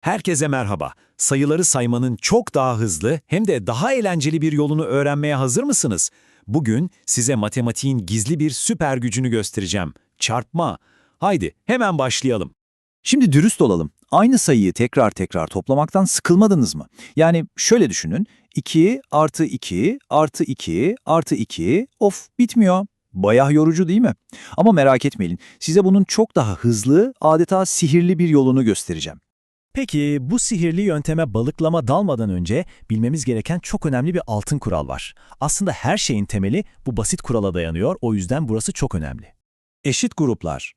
Herkese merhaba. Sayıları saymanın çok daha hızlı hem de daha eğlenceli bir yolunu öğrenmeye hazır mısınız? Bugün size matematiğin gizli bir süper gücünü göstereceğim. Çarpma. Haydi hemen başlayalım. Şimdi dürüst olalım. Aynı sayıyı tekrar tekrar toplamaktan sıkılmadınız mı? Yani şöyle düşünün. 2 artı 2 artı 2 artı 2 of bitmiyor. Bayağı yorucu değil mi? Ama merak etmeyin. Size bunun çok daha hızlı, adeta sihirli bir yolunu göstereceğim. Peki bu sihirli yönteme balıklama dalmadan önce bilmemiz gereken çok önemli bir altın kural var. Aslında her şeyin temeli bu basit kurala dayanıyor, o yüzden burası çok önemli. Eşit gruplar.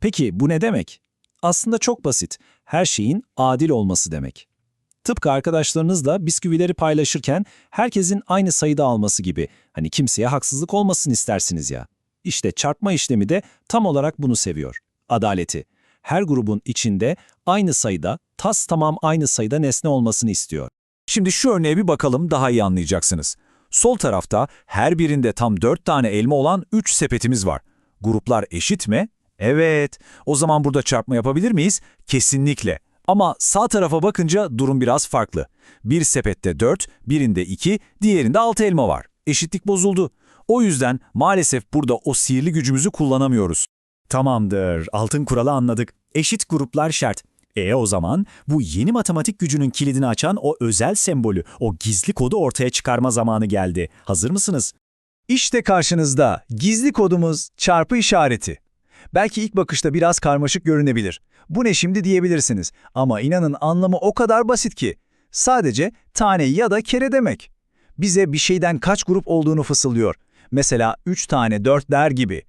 Peki bu ne demek? Aslında çok basit. Her şeyin adil olması demek. Tıpkı arkadaşlarınızla bisküvileri paylaşırken herkesin aynı sayıda alması gibi. Hani kimseye haksızlık olmasın istersiniz ya. İşte çarpma işlemi de tam olarak bunu seviyor. Adaleti. Her grubun içinde aynı sayıda, tas tamam aynı sayıda nesne olmasını istiyor. Şimdi şu örneğe bir bakalım daha iyi anlayacaksınız. Sol tarafta her birinde tam 4 tane elma olan 3 sepetimiz var. Gruplar eşit mi? Evet. O zaman burada çarpma yapabilir miyiz? Kesinlikle. Ama sağ tarafa bakınca durum biraz farklı. Bir sepette 4, birinde 2, diğerinde 6 elma var. Eşitlik bozuldu. O yüzden maalesef burada o sihirli gücümüzü kullanamıyoruz. Tamamdır, altın kuralı anladık. Eşit gruplar şart. E o zaman bu yeni matematik gücünün kilidini açan o özel sembolü, o gizli kodu ortaya çıkarma zamanı geldi. Hazır mısınız? İşte karşınızda gizli kodumuz çarpı işareti. Belki ilk bakışta biraz karmaşık görünebilir. Bu ne şimdi diyebilirsiniz ama inanın anlamı o kadar basit ki. Sadece tane ya da kere demek. Bize bir şeyden kaç grup olduğunu fısıldıyor. Mesela 3 tane 4 der gibi.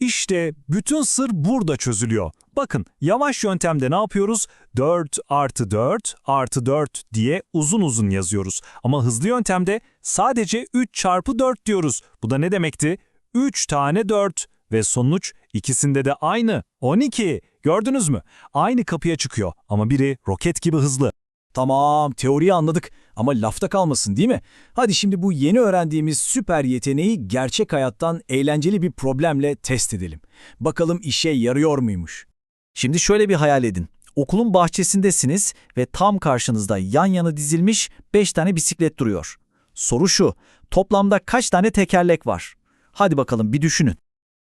İşte bütün sır burada çözülüyor. Bakın yavaş yöntemde ne yapıyoruz? 4 artı 4 artı 4 diye uzun uzun yazıyoruz. Ama hızlı yöntemde sadece 3 çarpı 4 diyoruz. Bu da ne demekti? 3 tane 4 ve sonuç ikisinde de aynı 12. Gördünüz mü? Aynı kapıya çıkıyor ama biri roket gibi hızlı. Tamam, teoriyi anladık ama lafta kalmasın değil mi? Hadi şimdi bu yeni öğrendiğimiz süper yeteneği gerçek hayattan eğlenceli bir problemle test edelim. Bakalım işe yarıyor muymuş? Şimdi şöyle bir hayal edin. Okulun bahçesindesiniz ve tam karşınızda yan yana dizilmiş 5 tane bisiklet duruyor. Soru şu, toplamda kaç tane tekerlek var? Hadi bakalım bir düşünün.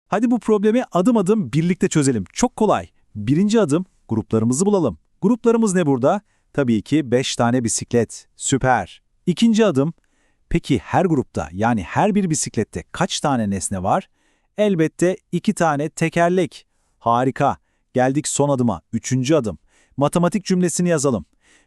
Hadi bu problemi adım adım birlikte çözelim. Çok kolay. Birinci adım gruplarımızı bulalım. Gruplarımız ne burada? Tabii ki 5 tane bisiklet. Süper. İkinci adım, peki her grupta yani her bir bisiklette kaç tane nesne var? Elbette 2 tane tekerlek. Harika. Geldik son adıma. Üçüncü adım. Matematik cümlesini yazalım.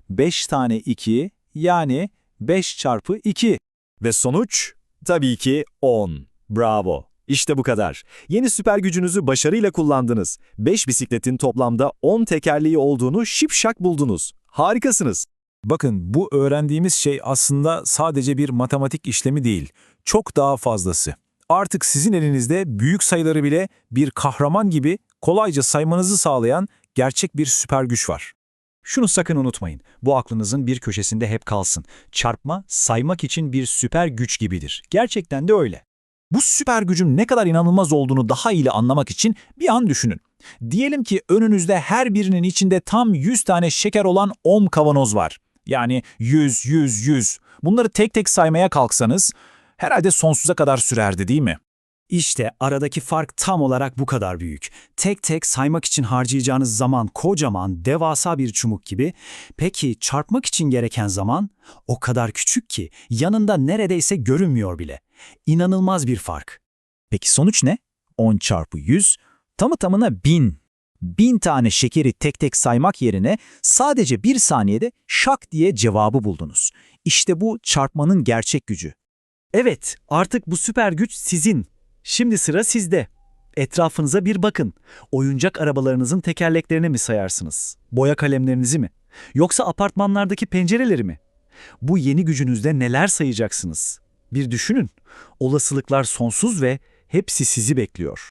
5 tane 2 yani 5 çarpı 2. Ve sonuç? Tabii ki 10. Bravo. İşte bu kadar. Yeni süper gücünüzü başarıyla kullandınız. 5 bisikletin toplamda 10 tekerleği olduğunu şipşak buldunuz. Harikasınız. Bakın bu öğrendiğimiz şey aslında sadece bir matematik işlemi değil, çok daha fazlası. Artık sizin elinizde büyük sayıları bile bir kahraman gibi kolayca saymanızı sağlayan gerçek bir süper güç var. Şunu sakın unutmayın. Bu aklınızın bir köşesinde hep kalsın. Çarpma, saymak için bir süper güç gibidir. Gerçekten de öyle. Bu süper gücün ne kadar inanılmaz olduğunu daha iyi anlamak için bir an düşünün. Diyelim ki önünüzde her birinin içinde tam 100 tane şeker olan 10 kavanoz var. Yani 100, 100, 100. Bunları tek tek saymaya kalksanız herhalde sonsuza kadar sürerdi değil mi? İşte aradaki fark tam olarak bu kadar büyük. Tek tek saymak için harcayacağınız zaman kocaman, devasa bir çubuk gibi. Peki çarpmak için gereken zaman o kadar küçük ki yanında neredeyse görünmüyor bile. İnanılmaz bir fark. Peki sonuç ne? 10 çarpı 100 tamı tamına 1000. 1000 tane şekeri tek tek saymak yerine sadece bir saniyede şak diye cevabı buldunuz. İşte bu çarpmanın gerçek gücü. Evet, artık bu süper güç sizin. Şimdi sıra sizde. Etrafınıza bir bakın. Oyuncak arabalarınızın tekerleklerini mi sayarsınız? Boya kalemlerinizi mi? Yoksa apartmanlardaki pencereleri mi? Bu yeni gücünüzde neler sayacaksınız? Bir düşünün. Olasılıklar sonsuz ve hepsi sizi bekliyor.